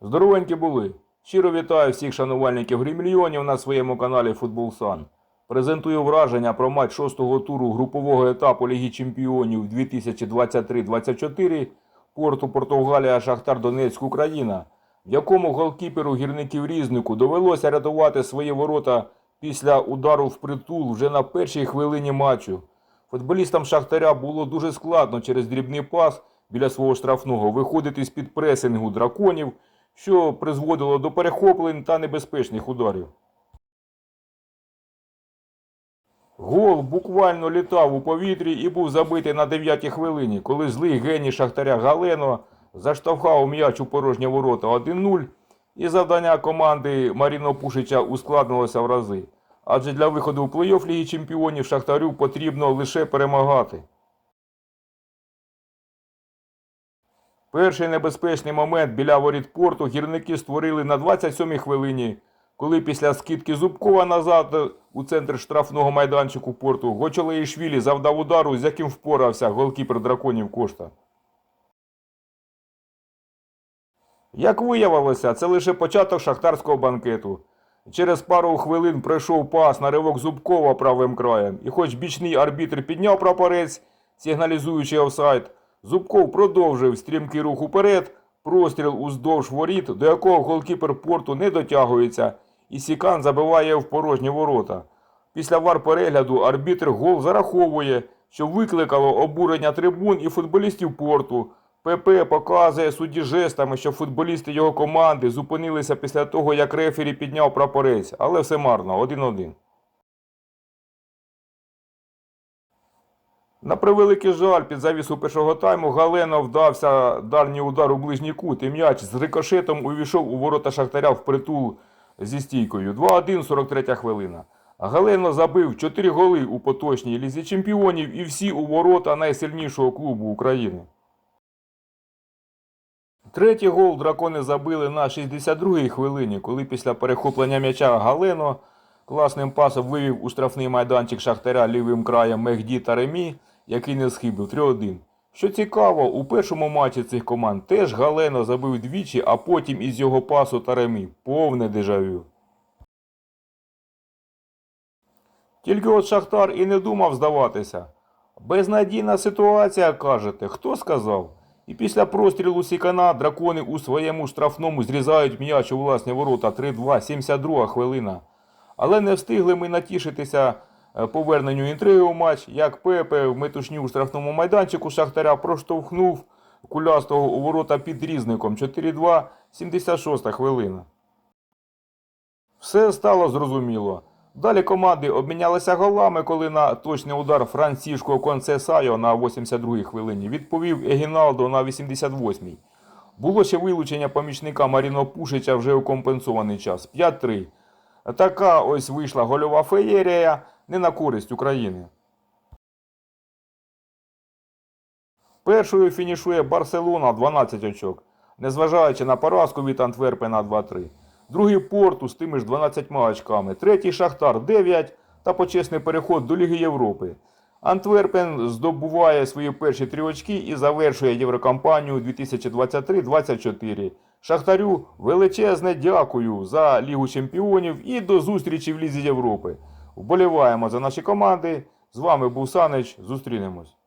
Здоровенькі були. Щиро вітаю всіх шанувальників грімільйонів на своєму каналі Футбол Сан. Презентую враження про матч шостого туру групового етапу Ліги Чемпіонів 2023-24 Порту Португалія Шахтар Донецьк Україна, в якому голкіперу гірників Різнику довелося рятувати свої ворота після удару в притул вже на першій хвилині матчу. Футболістам Шахтаря було дуже складно через дрібний пас біля свого штрафного виходити з-під пресингу драконів, що призводило до перехоплень та небезпечних ударів. Гол буквально літав у повітрі і був забитий на 9-й хвилині, коли злий геній Шахтаря Галено заштовхав м'яч у порожні ворота 1-0, і завдання команди Маріно Пушича ускладнилося в рази. Адже для виходу у плей-офф Ліги Чемпіонів Шахтарю потрібно лише перемагати. Перший небезпечний момент біля воріт порту гірники створили на 27-й хвилині, коли після скидки Зубкова назад у центр штрафного майданчику порту Гочолеїшвілі завдав удару, з яким впорався голкіпер драконів Кошта. Як виявилося, це лише початок шахтарського банкету. Через пару хвилин пройшов пас на ривок Зубкова правим краєм, і хоч бічний арбітр підняв прапорець, сигналізуючи офсайд, Зубков продовжив стрімкий рух уперед, простріл уздовж воріт, до якого голкіпер порту не дотягується, і Сікан забиває в порожні ворота. Після вар перегляду арбітр гол зараховує, що викликало обурення трибун і футболістів порту. ПП показує судді жестами, що футболісти його команди зупинилися після того, як рефері підняв прапорець, але все марно, 1-1. На превеликий жаль, під завісу першого тайму Галено вдався дальній удар у ближній кут, і м'яч з рикошетом увійшов у ворота Шахтаря впритул зі стійкою. 2-1, 43 хвилина. Галено забив 4 голи у поточній лізі чемпіонів і всі у ворота найсильнішого клубу України. Третій гол дракони забили на 62-й хвилині, коли після перехоплення м'яча Галено класним пасом вивів у штрафний майданчик Шахтаря лівим краєм Мехді та Ремі, який не схибив 3-1. Що цікаво, у першому матчі цих команд теж Галено забив двічі, а потім із його пасу та Ремі. Повне дежавю. Тільки от Шахтар і не думав здаватися. Безнадійна ситуація, кажете, хто сказав? І після прострілу Сікана дракони у своєму штрафному зрізають м'яч у власні ворота 3-2, 72 хвилина. Але не встигли ми натішитися поверненню інтриги у матч, як Пепе в метушню у штрафному майданчику Шахтаря проштовхнув кулястого у ворота під різником 4-2, 76 хвилина. Все стало зрозуміло. Далі команди обмінялися голами, коли на точний удар Франсішко Концесайо на 82-й хвилині відповів Егіналдо на 88-й. Було ще вилучення помічника Маріно Пушича вже у компенсований час 5-3. Така ось вийшла гольова феєрія не на користь України. Першою фінішує Барселона 12 очок, незважаючи на поразку від Антверпена 2-3. Другий Порту з тими ж 12 очками. Третій Шахтар 9 та почесний переход до Ліги Європи. Антверпен здобуває свої перші три очки і завершує Єврокампанію 2023-24. Шахтарю величезне дякую за Лігу Чемпіонів і до зустрічі в Лізі Європи. Вболіваємо за наші команди. З вами був Санич. Зустрінемось.